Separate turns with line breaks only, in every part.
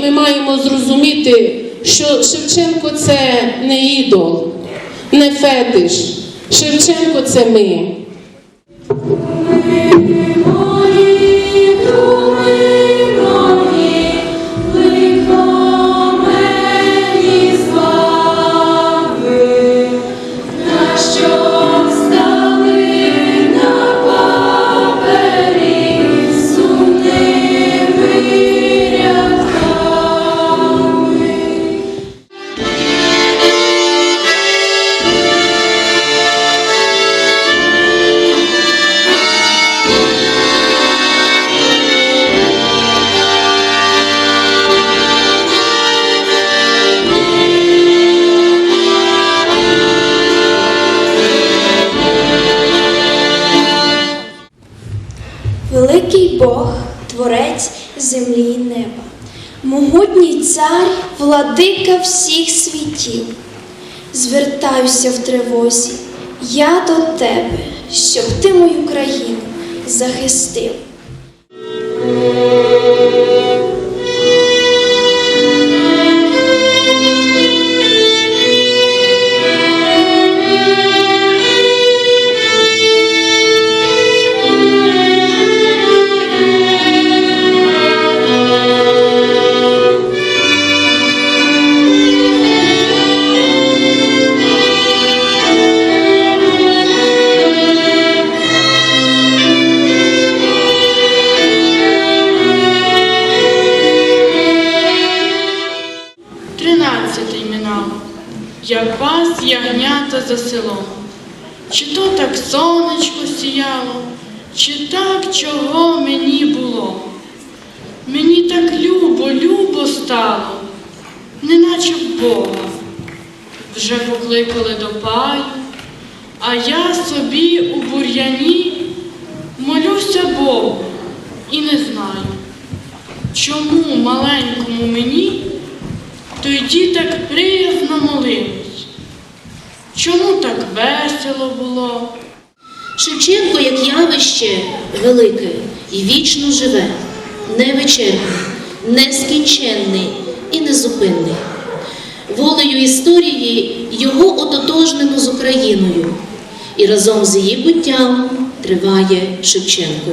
Ми маємо зрозуміти, що Шевченко це не ідол, не фетиш. Шевченко це ми.
Великий Бог, Творець землі і неба, могутній цар, владика всіх світів. Звертаюся в тривозі, я до тебе, щоб ти мою країну захистив.
Ягнята за селом. Чи то так сонечко сіяло, чи так чого мені було? Мені так любо, любо стало, неначе в Бога. Вже покликали до паю, а я собі у бур'яні молюся Богу і не знаю, чому маленькому мені тоді так приязно молились. Чому так весело було?
Шевченко, як явище велике і вічно живе, невичерпний, нескінченний і незупинний. Волею історії його ототожнено з Україною, і разом з її буттям триває Шевченко.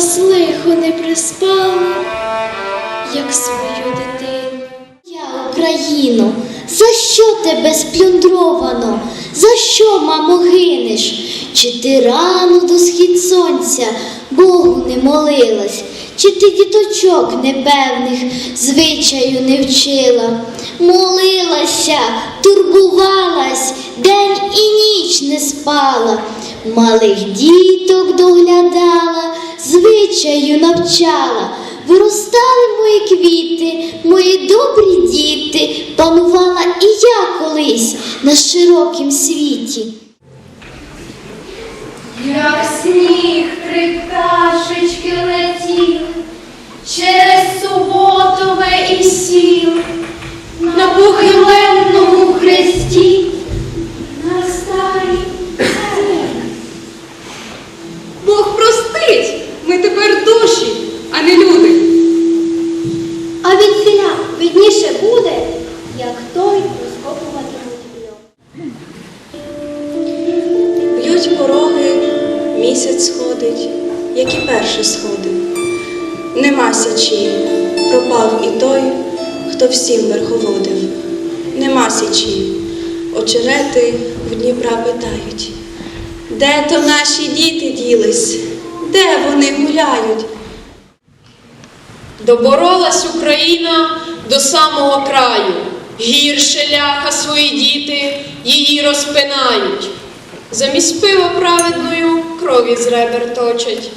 Вас лихо не приспало, як свою дитину?
Я, Україно, за що тебе сплюндровано? За що, мамо, гинеш? Чи ти рано до схід сонця Богу не молилась? Чи ти діточок непевних звичаю не вчила? Молилася, турбувалась, день і ніч не спала, малих діток доглядала, звичаю навчала. Виростали мої квіти, мої добрі діти, панувала і я колись на широкім світі.
Як сніг
січі, пропав і той, хто всім верховодив. Нема січі, очерети в Дніпра питають. Де то наші діти ділись? Де вони гуляють?
Доборолась Україна до самого краю. Гірше ляха свої діти її розпинають. Замість пива праведною крові з ребер точать.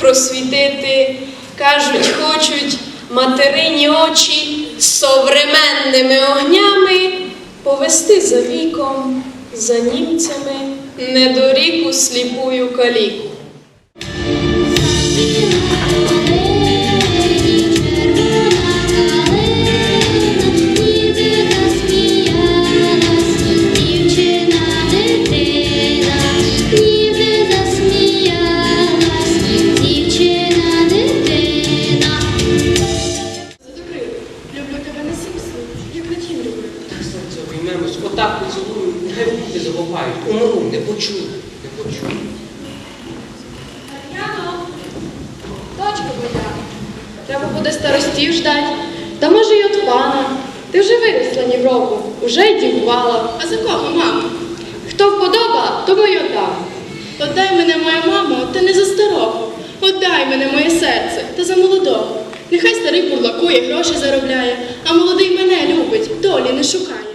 Просвітити, кажуть, хочуть материні очі современними огнями повести за віком
за німцями недоріку сліпую каліку.
Треба буде старостів ждать, та може й от пана. Ти вже виросла ні в року, уже й дівувала. А за кого, мамо? Хто вподоба, тому й отдам. Отдай мене, моя мамо, та не за старого. Отдай мене моє серце, та за молодого. Нехай старий бурлакує, гроші заробляє, а молодий мене любить, долі не шукає.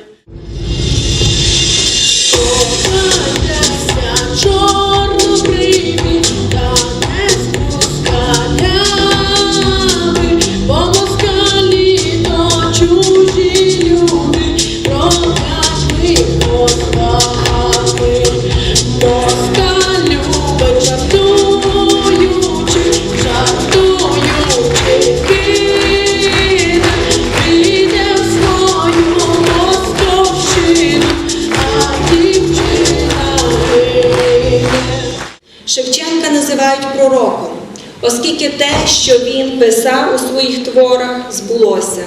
Писав у своїх творах, збулося,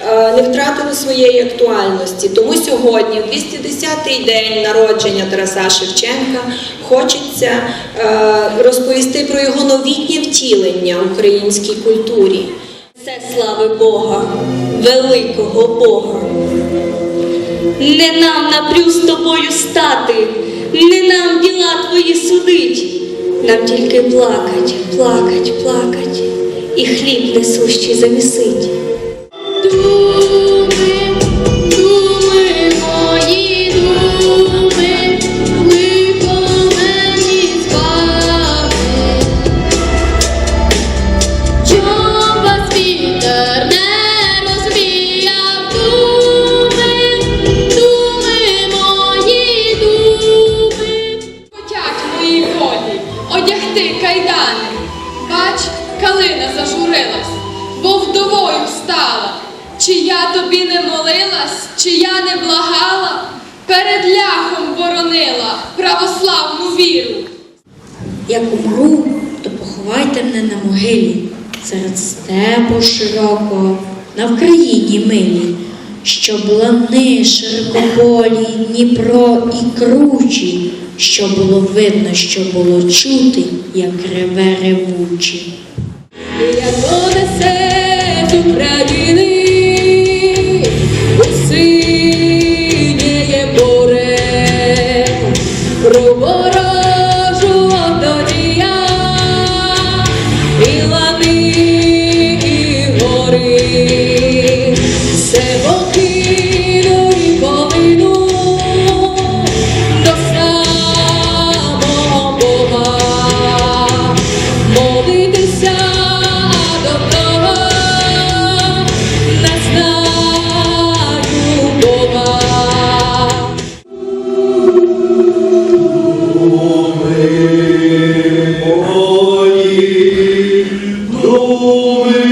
е, не втратило своєї актуальності. Тому сьогодні, в 210-й день народження Тараса Шевченка, хочеться е, розповісти про його новітнє втілення в українській культурі. Це слави Бога, великого Бога. Не нам напрю з тобою стати, не нам діла твої судить. Нам тільки плакать, плакать, плакать, і хліб несущий замісить.
Як умру, то поховайте мене на могилі серед степу широкого, на Вкраїні милі, що лани широкополі, Дніпро і кручі, що було видно, що було чути, як реве ревучі.
Я Holy